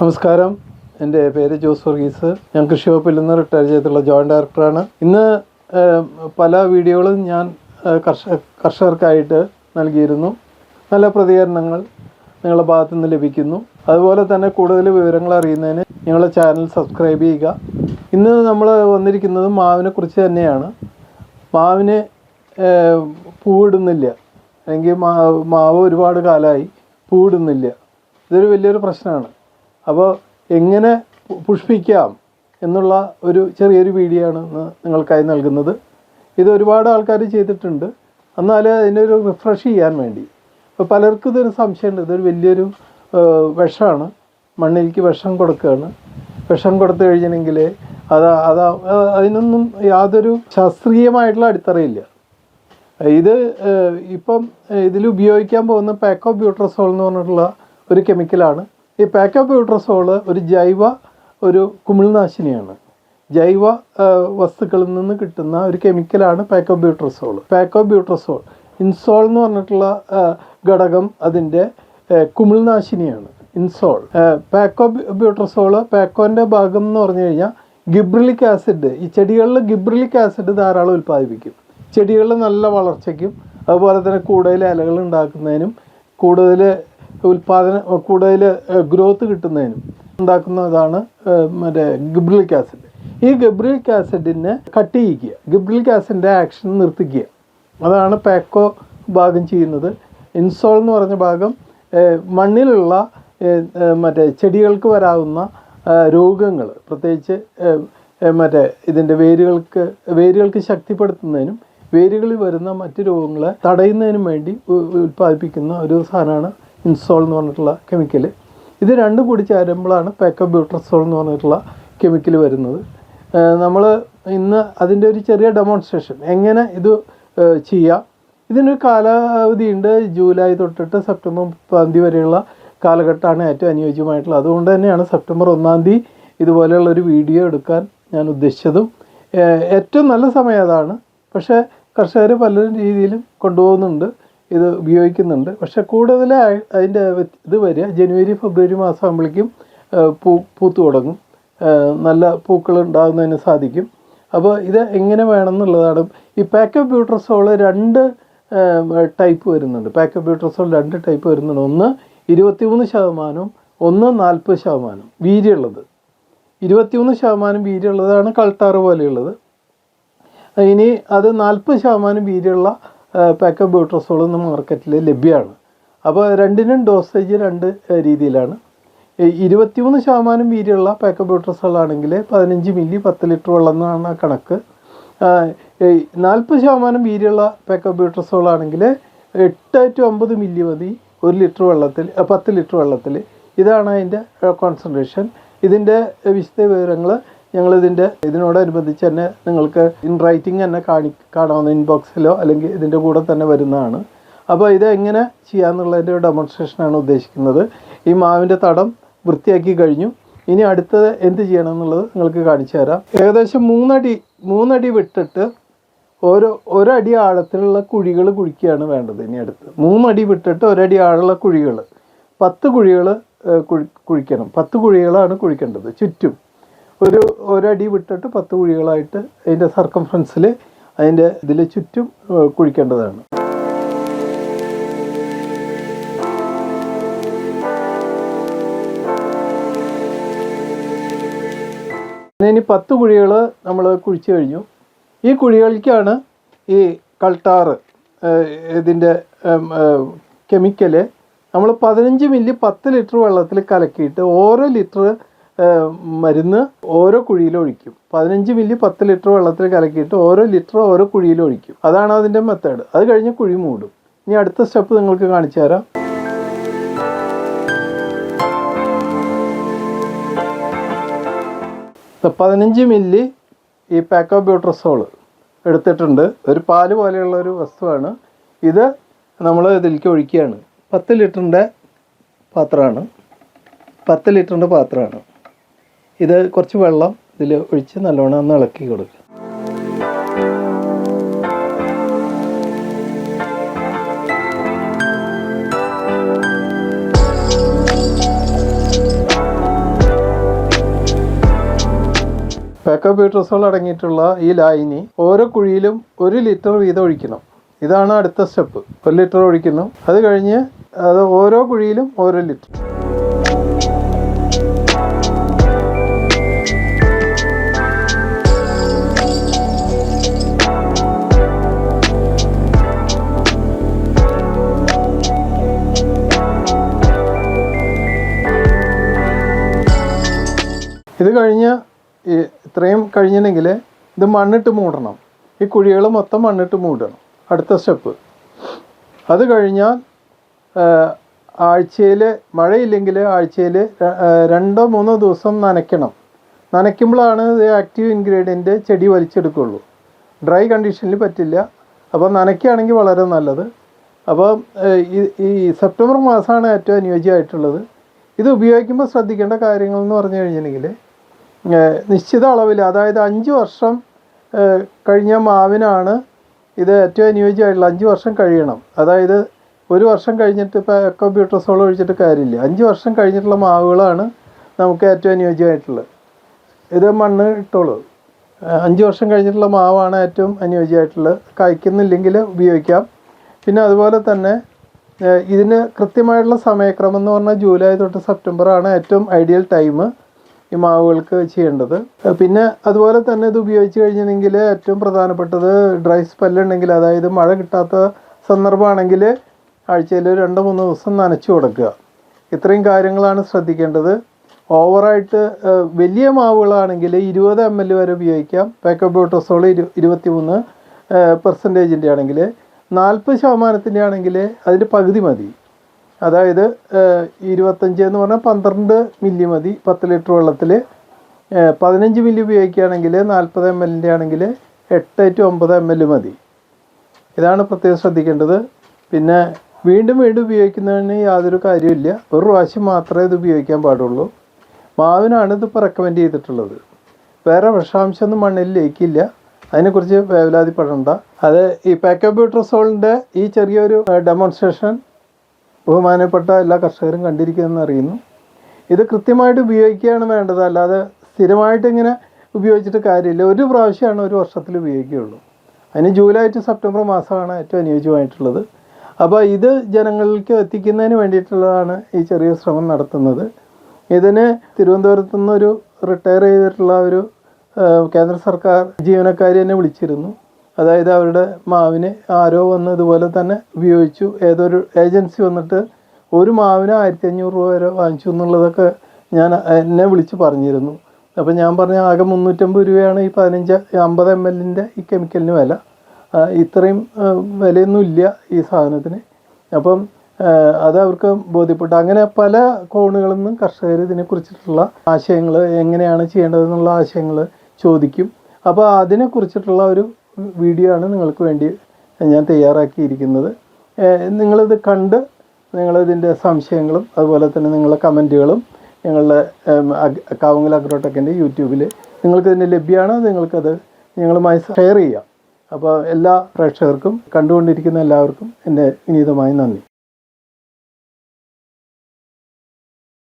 നമസ്കാരം. എന്റെ പേര് ജോസ് വർഗീസ്. ഞാൻ കൃഷി വകുപ്പിൽ നിന്ന് റിട്ടയർ ചെയ്തിട്ടുള്ള ജോയിന്റ് ഡയറക്ടറാണ് ഇന്ന് പല വീഡിയോകളും ഞാൻ കർഷക കർഷകർക്കായിട്ട് നൽകിയിരുന്നു. നല്ല പ്രതികരണങ്ങൾ നിങ്ങളുടെ ഭാഗത്തു നിന്ന് ലഭിക്കുന്നു. അതുപോലെ തന്നെ കൂടുതൽ വിവരങ്ങൾ അറിയുന്നതിന് ഞങ്ങളുടെ ചാനൽ സബ്സ്ക്രൈബ് ചെയ്യുക. ഇന്ന് നമ്മൾ വന്നിരിക്കുന്നത് മാവിനെ കുറിച്ച് തന്നെയാണ്. മാവിന് പൂവിടുന്നില്ല. അല്ലെങ്കിൽ മാവ് ഒരുപാട് കാലമായി പൂവിടുന്നില്ല. ഇതൊരു വലിയൊരു പ്രശ്നമാണ്. അപ്പോൾ എങ്ങനെ പുഷ്പിക്കാം എന്നുള്ള ഒരു ചെറിയൊരു വീഡിയോ ആണ് നിങ്ങൾക്കായി നൽകുന്നത്. ഇത് ഒരുപാട് ആൾക്കാർ ചെയ്തിട്ടുണ്ട്. എന്നാൽ അതിനൊരു റിഫ്രഷ് ചെയ്യാൻ വേണ്ടി. അപ്പോൾ പലർക്കും ഇതൊരു സംശയമുണ്ട്. ഇതൊരു വലിയൊരു വിഷമാണ്. മണ്ണിലേക്ക് വിഷം കൊടുക്കുകയാണ് വിഷം കൊടുത്തു കഴിഞ്ഞെങ്കിൽ അത് അത് അതിനൊന്നും യാതൊരു ശാസ്ത്രീയമായിട്ടുള്ള അടിത്തറയില്ല. ഇത് ഇപ്പം ഇതിൽ ഉപയോഗിക്കാൻ പോകുന്ന പാക്കോ ബ്യൂട്രസോൾ എന്ന് പറഞ്ഞിട്ടുള്ള ഒരു കെമിക്കലാണ്. ഈ പാക്കോ ബ്യൂട്രസോൾ ഒരു ജൈവ ഒരു കുമിൾനാശിനിയാണ്. ജൈവ വസ്തുക്കളിൽ നിന്ന് കിട്ടുന്ന ഒരു കെമിക്കലാണ് പാക്കോബ്യൂട്രസോൾ പാക്കോബ്യൂട്രസോൾ പാക്കോ ബ്യൂട്രസോൾ ഇൻസോൾ എന്ന് പറഞ്ഞിട്ടുള്ള ഘടകം അതിന്റെ കുമിൾനാശിനിയാണ്. ഇൻസോൾ പാക്കോബ്യൂട്രസോൾ പാക്കോ ബ്യൂട്രസോൾ പാക്കോന്റെ ഭാഗം എന്ന് പറഞ്ഞു കഴിഞ്ഞാൽ ഗിബ്രിലിക് ആസിഡ് ഈ ചെടികളിൽ ഗിബ്രിലിക് ആസിഡ് ധാരാളം ഉൽപ്പാദിപ്പിക്കും. ചെടികളിൽ നല്ല വളർച്ചയ്ക്കും അതുപോലെ തന്നെ കൂടുതൽ ഇലകൾ ഉണ്ടാക്കുന്നതിനും കൂടുതൽ ഉൽപ്പാദനം കൂടുതൽ ഗ്രോത്ത് കിട്ടുന്നതിനും ഉണ്ടാക്കുന്നതാണ് മറ്റേ ഗിബ്രിലിക് ആസിഡ്. ഈ ഗിബ്രിക് ആസിഡിനെ കട്ട് ചെയ്യിക്കുക ഗിബ്രിലിക് ആസിഡിന്റെ ആക്ഷൻ നിർത്തിക്കുക. അതാണ് പാക്കോ ഭാഗം ചെയ്യുന്നത്. ഇൻസോൾ എന്ന് പറഞ്ഞ ഭാഗം മണ്ണിലുള്ള മറ്റേ ചെടികൾക്ക് വരാവുന്ന രോഗങ്ങൾ പ്രത്യേകിച്ച് മറ്റേ ഇതിന്റെ വേരുകൾക്ക് വേരുകൾക്ക് ശക്തിപ്പെടുത്തുന്നതിനും വേരുകളിൽ വരുന്ന മറ്റ് രോഗങ്ങളെ തടയുന്നതിനും വേണ്ടി ഉൽപ്പാദിപ്പിക്കുന്ന ഒരു സാധനമാണ് ഇൻസോൾ എന്ന് പറഞ്ഞിട്ടുള്ള കെമിക്കൽ ഇത് രണ്ടും കൂടി ചേരുമ്പോഴാണ് പെക്കബ്യൂട്രസോൾ എന്ന് പറഞ്ഞിട്ടുള്ള കെമിക്കൽ വരുന്നത്. നമ്മൾ ഇന്ന് അതിന്റെ ഒരു ചെറിയ ഡെമോൺസ്ട്രേഷൻ. എങ്ങനെ ഇത് ചെയ്യാം? ഇതിനൊരു കാലാവധിയുണ്ട്. ജൂലൈ തൊട്ടിട്ട് സെപ്റ്റംബർ മുപ്പതാം തീയതി വരെയുള്ള കാലഘട്ടമാണ് ഏറ്റവും അനുയോജ്യമായിട്ടുള്ളത്. അതുകൊണ്ട് തന്നെയാണ് സെപ്റ്റംബർ ഒന്നാം തീയതി ഇതുപോലെയുള്ള ഒരു വീഡിയോ എടുക്കാൻ ഞാൻ ഉദ്ദേശിച്ചതും. ഏറ്റവും നല്ല സമയം അതാണ്. പക്ഷേ കർഷകർ പല രീതിയിലും കൊണ്ടുപോകുന്നുണ്ട്. ഇത് ഉപയോഗിക്കുന്നുണ്ട്. പക്ഷേ കൂടുതൽ അതിന്റെ ഇത് വരിക. ജനുവരി ഫെബ്രുവരി മാസം ആകുമ്പോഴേക്കും പൂ പൂത്തു തുടങ്ങും. നല്ല പൂക്കൾ ഉണ്ടാകുന്നതിന് സാധിക്കും. അപ്പോൾ ഇത് എങ്ങനെ വേണം എന്നുള്ളതാണ് ഈ പാക്കപ്പ് ബ്യൂട്രസോൾ രണ്ട് ടൈപ്പ് വരുന്നുണ്ട്. പാക്കപ്പ് ബ്യൂട്രസോൾ രണ്ട് ടൈപ്പ് വരുന്നുണ്ട്. ഒന്ന് ഇരുപത്തിമൂന്ന് ശതമാനവും ഒന്ന് നാൽപ്പത് ശതമാനം വീര്യമുള്ളത്. ഇരുപത്തിമൂന്ന് ശതമാനം വീര്യമുള്ളതാണ് കൾട്ടാറ് പോലെയുള്ളത്. ഇനി അത് നാൽപ്പത് ശതമാനം വീര്യമുള്ള പാക്കപ്പ് ബ്യൂട്രസോൾ ഇന്ന് മാർക്കറ്റിൽ ലഭ്യമാണ്. അപ്പോൾ രണ്ടിനും ഡോസേജ് രണ്ട് രീതിയിലാണ്. ഇരുപത്തിമൂന്ന് ശതമാനം വീര്യമുള്ള പാക്ക് ആണെങ്കിൽ പതിനഞ്ച് മില്ലി പത്ത് ലിറ്റർ വെള്ളം എന്നാണ് കണക്ക്. നാൽപ്പത് ശതമാനം വീര്യമുള്ള പാക്ക് ആണെങ്കിൽ എട്ട് ടു ഒമ്പത് മില്ലി മതി ഒരു ലിറ്റർ വെള്ളത്തിൽ പത്ത് ലിറ്റർ വെള്ളത്തിൽ. ഇതാണ് അതിന്റെ കോൺസെൻട്രേഷൻ ഇതിന്റെ വിശദ വിവരങ്ങൾ ഞങ്ങൾ ഇതിന്റെ ഇതിനോടനുബന്ധിച്ച് തന്നെ നിങ്ങൾക്ക് ഇൻ റൈറ്റിംഗ് തന്നെ കാണി കാണാവുന്ന ഇൻബോക്സിലോ അല്ലെങ്കിൽ ഇതിന്റെ കൂടെ തന്നെ വരുന്നതാണ്. അപ്പോൾ ഇത് എങ്ങനെ ചെയ്യാമെന്നുള്ളതിന്റെ ഒരു ഡെമോൺസ്ട്രേഷനാണ് ഉദ്ദേശിക്കുന്നത്. ഈ മാവിന്റെ തടം വൃത്തിയാക്കി കഴിഞ്ഞു. ഇനി അടുത്തത് എന്ത് ചെയ്യണം എന്നുള്ളത് നിങ്ങൾക്ക് കാണിച്ചു തരാം. ഏകദേശം മൂന്നടി മൂന്നടി വിട്ടിട്ട് ഓരോ ഒരടി ആഴത്തിലുള്ള കുഴികൾ കുഴിക്കുകയാണ് വേണ്ടത് ഇനി അടുത്ത്. മൂന്നടി വിട്ടിട്ട് ഒരടി ആഴമുള്ള കുഴികൾ. പത്ത് കുഴികൾ കുഴി കുഴിക്കണം. പത്ത് കുഴികളാണ് കുഴിക്കേണ്ടത്. ചുറ്റും. ഒരു ഒരടി വിട്ടിട്ട് പത്ത് കുഴികളായിട്ട് അതിന്റെ സർക്കംഫറൻസിൽ അതിന്റെ ഇതിൽ ചുറ്റും കുഴിക്കേണ്ടതാണ്. ഇനി പത്ത് കുഴികൾ നമ്മൾ കുഴിച്ചു കഴിഞ്ഞു. ഈ കുഴികൾക്കാണ് ഈ കൾട്ടാറ് ഇതിന്റെ കെമിക്കൽ നമ്മൾ പതിനഞ്ച് മില്ലി പത്ത് ലിറ്റർ വെള്ളത്തിൽ കലക്കിയിട്ട് ഓരോ ലിറ്റർ മരുന്ന് ഓരോ കുഴിയിൽ ഒഴിക്കും. പതിനഞ്ച് മില്ലി പത്ത് ലിറ്റർ വെള്ളത്തിൽ കലക്കിയിട്ട് ഓരോ ലിറ്റർ ഓരോ കുഴിയിൽ ഒഴിക്കും. അതാണ് അതിന്റെ മെത്തേഡ് അത് കഴിഞ്ഞ് കുഴി മൂടും. ഇനി അടുത്ത സ്റ്റെപ്പ് നിങ്ങൾക്ക് കാണിച്ചു തരാം. പതിനഞ്ച് മില്ലി ഈ പാക്കോ ബ്യൂട്രസോൾ എടുത്തിട്ടുണ്ട്. ഒരു പാൽ പോലെയുള്ള ഒരു വസ്തുവാണ്. ഇത് നമ്മൾ ഇതിലേക്ക് ഒഴിക്കുകയാണ്. പത്ത് ലിറ്ററിന്റെ പാത്രമാണ്. പത്ത് ലിറ്ററിന്റെ പാത്രമാണ്. ഇത് കുറച്ച് വെള്ളം ഇതിൽ ഒഴിച്ച് നല്ലോണം ഒന്ന് ഇളക്കി കൊടുക്കുക. പാക്കോബ്യൂട്രസോൾ അടങ്ങിയിട്ടുള്ള ഈ ലായിനി ഓരോ കുഴിയിലും ഒരു ലിറ്റർ വീതം ഒഴിക്കണം. ഇതാണ് അടുത്ത സ്റ്റെപ്പ് ഒരു ലിറ്റർ ഒഴിക്കുന്നു. അത് കഴിഞ്ഞ് അത് ഓരോ കുഴിയിലും ഓരോ ലിറ്റർ ഇത് കഴിഞ്ഞ് ഇത്രയും കഴിഞ്ഞിട്ടുണ്ടെങ്കിൽ ഇത് മണ്ണിട്ട് മൂടണം. ഈ കുഴികൾ മൊത്തം മണ്ണിട്ട് മൂടണം. അടുത്ത സ്റ്റെപ്പ് അത് കഴിഞ്ഞാൽ ആഴ്ചയിൽ മഴയില്ലെങ്കിൽ ആഴ്ചയിൽ രണ്ടോ മൂന്നോ ദിവസം നനയ്ക്കണം. നനയ്ക്കുമ്പോഴാണ് ഇത് ആക്റ്റീവ് ഇൻഗ്രീഡിയന്റ് ചെടി വലിച്ചെടുക്കുള്ളൂ ഡ്രൈ കണ്ടീഷനിൽ പറ്റില്ല. അപ്പോൾ നനയ്ക്കുകയാണെങ്കിൽ വളരെ നല്ലത്. അപ്പോൾ ഈ സെപ്റ്റംബർ മാസമാണ് ഏറ്റവും അനുയോജ്യമായിട്ടുള്ളത്. ഇത് ഉപയോഗിക്കുമ്പോൾ ശ്രദ്ധിക്കേണ്ട കാര്യങ്ങൾ എന്ന് പറഞ്ഞു കഴിഞ്ഞിട്ടുണ്ടെങ്കിൽ നിശ്ചിത അളവിൽ അതായത് അഞ്ച് വർഷം കഴിഞ്ഞ മാവിനാണ് ഇത് ഏറ്റവും അനുയോജ്യമായിട്ടുള്ള അഞ്ച് വർഷം കഴിയണം. അതായത് ഒരു വർഷം കഴിഞ്ഞിട്ട് ഇപ്പോൾ എക്കോബ്യൂട്രസോൾ ഒഴിച്ചിട്ട് കാര്യമില്ല. അഞ്ച് വർഷം കഴിഞ്ഞിട്ടുള്ള മാവുകളാണ് നമുക്ക് ഏറ്റവും അനുയോജ്യമായിട്ടുള്ളത്. ഇത് മണ്ണ് ഇട്ടോളൂ. അഞ്ച് വർഷം കഴിഞ്ഞിട്ടുള്ള മാവാണ് ഏറ്റവും അനുയോജ്യമായിട്ടുള്ളത്. കായ്ക്കുന്നില്ലെങ്കിൽ ഉപയോഗിക്കാം. പിന്നെ അതുപോലെ തന്നെ ഇതിന് കൃത്യമായിട്ടുള്ള സമയക്രമം എന്ന് പറഞ്ഞാൽ ജൂലൈ തൊട്ട് സെപ്റ്റംബർ ആണ് ഏറ്റവും ഐഡിയൽ ടൈം ഈ മാവുകൾക്ക് ചെയ്യേണ്ടത്. പിന്നെ അതുപോലെ തന്നെ ഇത് ഉപയോഗിച്ച് കഴിഞ്ഞിട്ടുണ്ടെങ്കിൽ ഏറ്റവും പ്രധാനപ്പെട്ടത് ഡ്രൈ സ്പെല്ലുണ്ടെങ്കിൽ അതായത് മഴ കിട്ടാത്ത സന്ദർഭമാണെങ്കിൽ ആഴ്ചയിൽ രണ്ടോ മൂന്നോ ദിവസം നനച്ചു കൊടുക്കുക. ഇത്രയും കാര്യങ്ങളാണ് ശ്രദ്ധിക്കേണ്ടത്. ഓവറായിട്ട് വലിയ മാവുകളാണെങ്കിൽ ഇരുപത് എം എൽ വരെ ഉപയോഗിക്കാം. പേക്കബോട്ടോസോൾ ഇരു ഇരുപത്തി മൂന്ന് പെർസെന്റേജിന്റെ ആണെങ്കിൽ നാൽപ്പത് ശതമാനത്തിന്റെ ആണെങ്കിൽ അതിന്റെ പകുതി മതി. അതായത് ഇരുപത്തഞ്ച് എന്ന് പറഞ്ഞാൽ പന്ത്രണ്ട് മില്ലി മതി പത്ത് ലിറ്റർ വെള്ളത്തിൽ പതിനഞ്ച് മില്ലി ഉപയോഗിക്കുകയാണെങ്കിൽ നാൽപ്പത് എം എല്ലിന്റെ ആണെങ്കിൽ എട്ട് ടു ഒമ്പത് എം എൽ മതി. ഇതാണ് പ്രത്യേകം ശ്രദ്ധിക്കേണ്ടത്. പിന്നെ വീണ്ടും വീണ്ടും ഉപയോഗിക്കുന്നതിന് യാതൊരു കാര്യമില്ല ഒരു പ്രാവശ്യം മാത്രമേ ഇത് ഉപയോഗിക്കാൻ പാടുള്ളൂ. മാവിനാണ് ഇതിപ്പോൾ റെക്കമെൻഡ് ചെയ്തിട്ടുള്ളത്. വേറെ വിഷാംശമൊന്നും മണ്ണിൽ ലയിക്കില്ല. അതിനെക്കുറിച്ച് വേവലാതിപ്പെടണ്ട അത് ഈ പാക്കോബ്യൂട്രസോളിന്റെ ഈ ചെറിയൊരു ഡെമോൺസ്ട്രേഷൻ ബഹുമാനപ്പെട്ട എല്ലാ കർഷകരും കണ്ടിരിക്കുമെന്ന് അറിയുന്നു. ഇത് കൃത്യമായിട്ട് ഉപയോഗിക്കുകയാണ് വേണ്ടത്. അല്ലാതെ സ്ഥിരമായിട്ട് ഇങ്ങനെ ഉപയോഗിച്ചിട്ട് കാര്യമില്ല. ഒരു പ്രാവശ്യമാണ് ഒരു വർഷത്തിൽ ഉപയോഗിക്കുകയുള്ളൂ. അതിന് ജൂലൈ ടു സെപ്റ്റംബർ മാസമാണ് ഏറ്റവും അനുയോജ്യമായിട്ടുള്ളത്. അപ്പോൾ ഇത് ജനങ്ങളിലേക്ക് എത്തിക്കുന്നതിന് വേണ്ടിയിട്ടുള്ളതാണ് ഈ ചെറിയ ശ്രമം നടത്തുന്നത്. ഇതിന് തിരുവനന്തപുരത്തു നിന്നൊരു റിട്ടയർ ചെയ്തിട്ടുള്ള ഒരു കേന്ദ്ര സർക്കാർ ജീവനക്കാരി എന്നെ വിളിച്ചിരുന്നു. അതായത് അവരുടെ മാവിന് ആരോ വന്ന് ഇതുപോലെ തന്നെ ഉപയോഗിച്ചു. ഏതൊരു ഏജൻസി വന്നിട്ട് ഒരു മാവിന് ആയിരത്തി അഞ്ഞൂറ് രൂപ വരെ വാങ്ങിച്ചു എന്നുള്ളതൊക്കെ ഞാൻ എന്നെ വിളിച്ച് പറഞ്ഞിരുന്നു. അപ്പോൾ ഞാൻ പറഞ്ഞ ആകെ മുന്നൂറ്റമ്പത് രൂപയാണ് ഈ പതിനഞ്ച് അമ്പത് എം എല്ലിന്റെ ഈ കെമിക്കലിന് വില. ഇത്രയും വിലയൊന്നും ഇല്ല ഈ സാധനത്തിന്. അപ്പം അത് അവർക്ക് ബോധ്യപ്പെട്ടു. അങ്ങനെ പല കോണുകളിൽ നിന്നും കർഷകർ ഇതിനെക്കുറിച്ചിട്ടുള്ള ആശയങ്ങൾ എങ്ങനെയാണ് ചെയ്യേണ്ടതെന്നുള്ള ആശയങ്ങൾ ചോദിക്കും. അപ്പോൾ അതിനെക്കുറിച്ചിട്ടുള്ള ഒരു വീഡിയോ ആണ് നിങ്ങൾക്ക് വേണ്ടി ഞാൻ തയ്യാറാക്കിയിരിക്കുന്നത്. നിങ്ങളിത് കണ്ട് നിങ്ങളിതിന്റെ സംശയങ്ങളും അതുപോലെ തന്നെ നിങ്ങളുടെ കമന്റുകളും ഞങ്ങളുടെ കാവുങ്ങൽ അഗ്രോടെക്കിന്റെ യൂട്യൂബിൽ നിങ്ങൾക്ക് ഇതിന്റെ ലഭ്യമാണ്. നിങ്ങൾക്കത് ഞങ്ങളുമായി ഷെയർ ചെയ്യാം. അപ്പോൾ എല്ലാ പ്രേക്ഷകർക്കും കണ്ടുകൊണ്ടിരിക്കുന്ന എല്ലാവർക്കും എന്റെ വിനീതമായ നന്ദി.